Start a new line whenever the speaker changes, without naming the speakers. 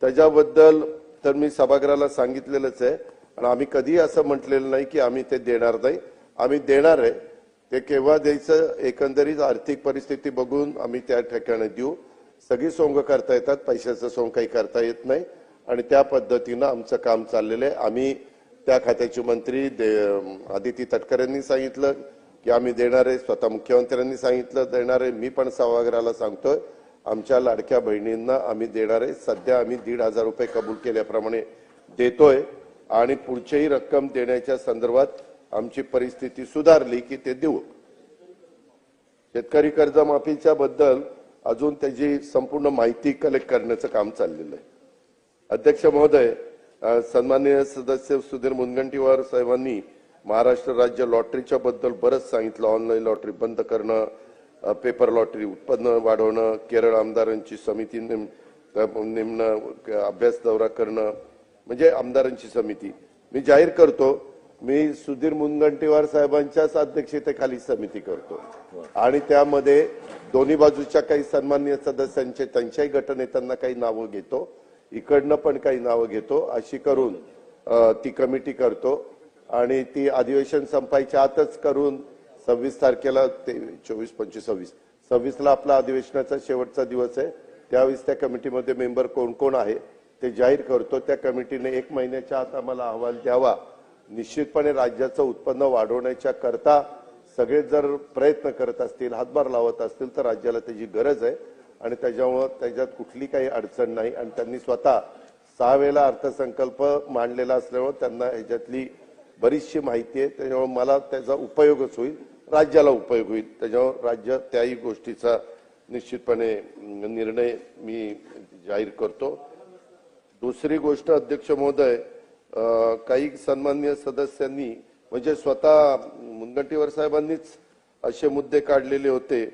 त्याच्याबद्दल तर मी सभागृहाला सांगितलेलंच आहे. आणि आम्ही कधीही असं म्हटलेलं नाही की आम्ही ते देणार नाही. आम्ही देणार आहे. ते केव्हा द्यायचं एकंदरीत आर्थिक परिस्थिती बघून आम्ही त्या ठिकाणी देऊ. सगळी सोंग करता येतात पैशाचं सोंग काही करता येत नाही. आणि त्या पद्धतीनं आमचं काम चाललेलं आहे. आम्ही त्या खात्याचे मंत्री दे- आदिती तटकरेंनी सांगितलं की आम्ही देणार आहे. स्वतः मुख्यमंत्र्यांनी सांगितलं देणार आहे. मी पण सभागृहाला सांगतोय. आमच्या लाडक्या बहिणींना आम्ही देणार आहे. सध्या आम्ही दीड हजार रुपये कबूल केल्याप्रमाणे देतोय. आणि पुढचीही रक्कम देण्याच्या संदर्भात आमची परिस्थिती सुधारली की ते देऊ. शेतकरी कर्जमाफीच्या बद्दल अजून त्याची संपूर्ण माहिती कलेक्ट करण्याचं काम चाललेलं आहे. अध्यक्ष महोदय सन्माननीय सदस्य सुधीर मुनगंटीवार साहेबांनी महाराष्ट्र राज्य लॉटरीच्या बद्दल बरंच सांगितलं. ऑनलाईन लॉटरी बंद करणं पेपर लॉटरी उत्पन्न वाढवणं केरळ आमदारांची समिती नेम नेमणं अभ्यास दौरा करणं म्हणजे आमदारांची समिती. मी जाहीर करतो मी सुधीर मुनगंटीवार साहेबांच्याच अध्यक्षतेखाली समिती करतो. आणि त्यामध्ये दोन्ही बाजूच्या काही सन्माननीय सदस्यांचे त्यांच्याही गटनेत्यांना काही नावं घेतो इकडनं पण काही नावं घेतो अशी करून ती कमिटी करतो. आणि ती अधिवेशन संपायच्या आतच करून सव्वीस तारखेला ते चोवीस पंचवीस सव्वीस. सव्वीसला आपला अधिवेशनाचा शेवटचा दिवस आहे. त्यावेळेस त्या कमिटीमध्ये मेंबर कोण कोण आहे ते जाहीर करतो. त्या कमिटीने एक महिन्याच्या आत आम्हाला अहवाल द्यावा. निश्चितपणे राज्याचं उत्पन्न वाढवण्याच्या करता सगळे जर प्रयत्न करत असतील हातभार लावत असतील तर राज्याला त्याची गरज आहे. आणि त्याच्यामुळं त्याच्यात कुठली काही अडचण नाही. आणि त्यांनी स्वतः सहा वेळेला अर्थसंकल्प मांडलेला असल्यामुळे त्यांना ह्याच्यातली बरीचशी माहिती आहे. त्याच्यामुळे मला त्याचा उपयोगच होईल. राज्याला उपयोग होईल. त्याच्यामुळे राज्य त्याही गोष्टीचा निश्चितपणे निर्णय मी जाहीर करतो. दुसरी गोष्ट अध्यक्ष महोदय काही सन्मान्य सदस्यांनी म्हणजे स्वतः मुनगंटीवार साहेबांनीच असे मुद्दे काढलेले होते.